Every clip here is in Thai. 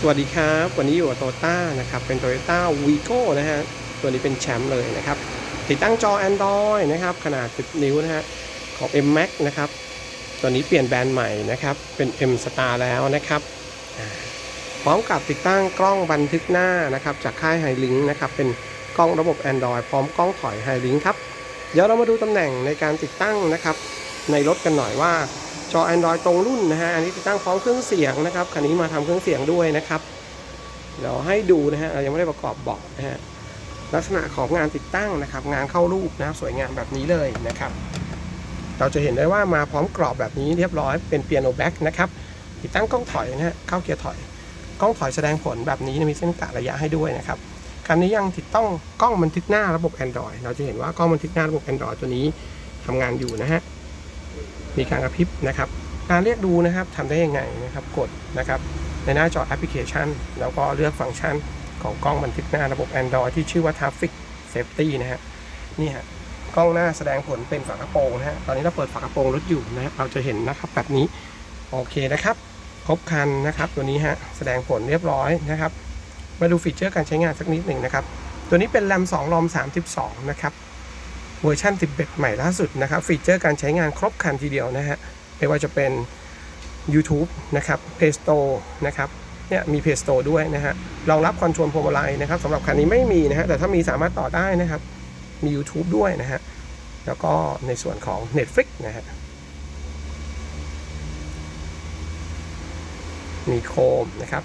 สวัสดีครับ วันนี้อยู่กับโตต้านะครับ เป็น Toyota Vigo นะฮะ ตัวนี้เป็นแชมป์เลยนะครับ ติดตั้งจอ Android นะครับ ขนาด 10 นิ้วนะฮะ ของ M Max นะครับ ตัวนี้เปลี่ยนแบรนด์ใหม่นะครับ เป็น M Star แล้วนะครับ พร้อมกับติดตั้งกล้องบันทึกหน้านะครับ จากค่าย h i l i n k นะครับ เป็นกล้องระบบ Android พร้อมกล้องถอย h i l i n k ครับ เดี๋ยวเรามาดูตำแหน่งในการติดตั้งนะครับ ในรถกันหน่อยว่า จอ Android ตรงรุ่นนะฮะอันนี้ติดตั้งพร้อมเครื่องเสียงนะครับคันนี้มาทำเครื่องเสียงด้วยนะครับเดี๋ยวให้ดูนะฮะเรายังไม่ได้ประกอบเบาะนะฮะลักษณะของงานติดตั้งนะครับ งานเข้ารูปนะครับสวยงามแบบนี้เลยนะครับ เราจะเห็นได้ว่ามาพร้อมกรอบแบบนี้เรียบร้อยเป็นเปียโนแบ็กนะครับติดตั้งกล้องถอยนะฮะเข้าเกียร์ถอยกล้องถอยแสดงผลแบบนี้มีเส้นกะระยะให้ด้วยนะครับคันนี้ยังติดตั้งกล้องบันทึกหน้าระบบ Android เราจะเห็นว่ากล้องบันทึกหน้าระบบ Android ตัวนี้ทำงานอยู่นะฮะ มีการกระพริบนะครับ การเรียกดูนะครับทำได้ยังไงนะครับ กดนะครับ ในหน้าจอแอปพลิเคชัน แล้วก็เลือกฟังก์ชันของกล้องบันทึกหน้าระบบ Android ที่ชื่อว่า Traffic Safety นะฮะนี่ฮะกล้องหน้าแสดงผลเป็นฝากระโปรงนะฮะตอนนี้เราเปิดฝากระโปรงรถอยู่นะฮะเราจะเห็นนะครับแบบนี้โอเคนะครับครบคันนะครับตัวนี้ฮะแสดงผลเรียบร้อยนะครับ มาดูฟีเจอร์การใช้งานสักนิดหนึ่งนะครับ ตัวนี้เป็น RAM 2 ROM 32 นะครับ เวอร์ชัน11 ใหม่ล่าสุดนะครับ ฟีเจอร์การใช้งานครบครันทีเดียวนะฮะ ไม่ว่าจะเป็น YouTube นะครับ Play Store นะครับ เนี่ยมี Play Store ด้วยนะฮะ รองรับคอนโทรลพวงมาลัยนะครับสำหรับคันนี้ไม่มีนะฮะ แต่ถ้ามีสามารถต่อได้นะครับ มี YouTube ด้วยนะฮะ แล้วก็ในส่วนของ Netflix นะฮะ มีโคมนะครับ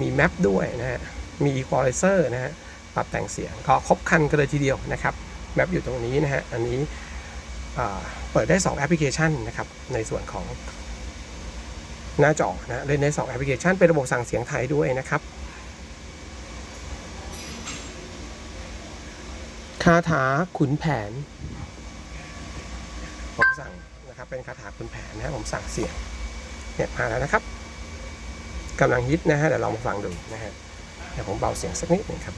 มีแมปด้วยนะฮะ มี Equalizer นะฮะ ปรับแต่งเสียง ก็ครบครันกันเลยทีเดียวนะครับ แมปอยู่ตรงนี้นะฮะ อันนี้เปิดได้ 2 แอปพลิเคชันนะครับ ในส่วนของหน้าจอนะเล่นได้ 2 แอปพลิเคชัน เป็นระบบสั่งเสียงไทยด้วยนะครับ คาถาขุนแผน ผมสั่งนะครับ เป็นคาถาขุนแผนนะฮะผมสั่งเสียงเนี่ยมาแล้วนะครับกำลังฮิตนะฮะเดี๋ยวลองมาฟังดูนะฮะเดี๋ยวผมเบาเสียงสักนิดหนึ่งครับ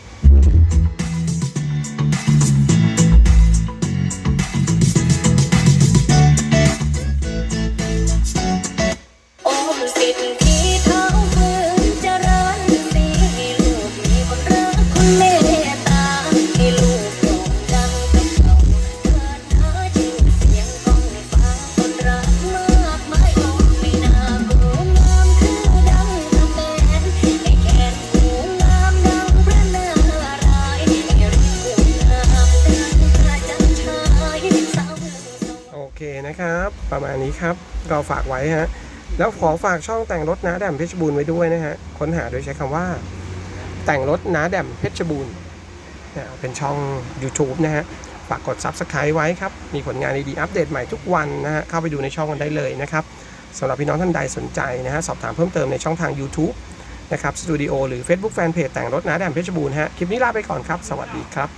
นะครับ ประมาณนี้ครับเราฝากไว้ฮะ แล้วขอฝากช่องแต่งรถน้าแดมเพชรบูรณ์ไว้ด้วยนะฮะ ค้นหาโดยใช้คำว่า แต่งรถน้าแดมเพชรบูรณ์นะเป็นช่อง YouTube นะฮะ ฝากกด Subscribe ไว้ครับ มีผลงานดีๆอัปเดตใหม่ทุกวันนะฮะ เข้าไปดูในช่องกันได้เลยนะครับสำหรับพี่น้องท่านใดสนใจนะฮะ สอบถามเพิ่มเติมในช่องทาง YouTube นะครับ สตูดิโอหรือ Facebook Fanpage แต่งรถน้าแดมเพชรบูรณ์ฮะ คลิปนี้ลาไปก่อนครับ สวัสดีครับ